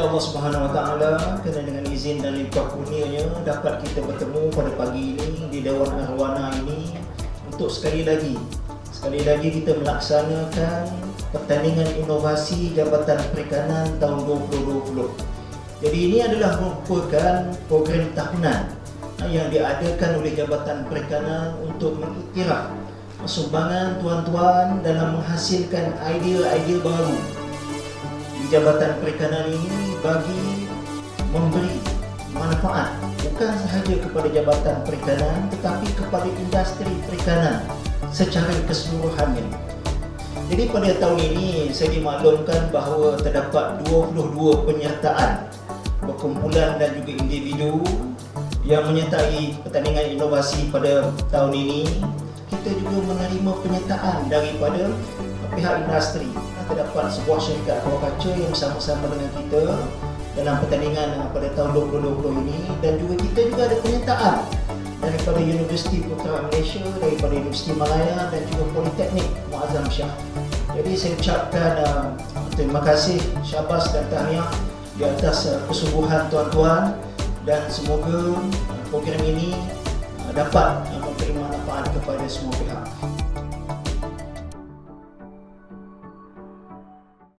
Allah Subhanahu Wa Taala kerana dengan izin dan limpah kurnianya dapat kita bertemu pada pagi ini di Dewan Arwana ini untuk sekali lagi sekali lagi kita melaksanakan pertandingan inovasi Jabatan Perikanan tahun 2020. Jadi ini adalah merupakan program tahunan ah, yang diadakan oleh Jabatan Perikanan untuk mengiktiraf sumbangan tuan-tuan dalam menghasilkan idea-idea baru Jabatan Perikanan ini bagi memberi manfaat bukan sahaja kepada Jabatan Perikanan tetapi kepada industri perikanan secara keseluruhannya. Jadi pada tahun ini saya dimaklumkan bahawa terdapat 22 penyertaan berkumpulan dan juga individu yang menyertai pertandingan inovasi pada tahun ini kita juga menerima penyertaan daripada pihak industri terdapat sebuah syarikat aquaculture yang bersama-sama dengan kita dalam pertandingan pada tahun 2020 ini dan juga kita juga ada penyertaan daripada Universiti Putra Malaysia, daripada Universiti Malaya dan juga Politeknik Muazzam Shah. Jadi saya ucapkan uh, terima kasih syabas dan tahniah di atas uh, kesungguhan tuan-tuan dan semoga uh, program ini uh, dapat uh, memberi manfaat kepada semua pihak.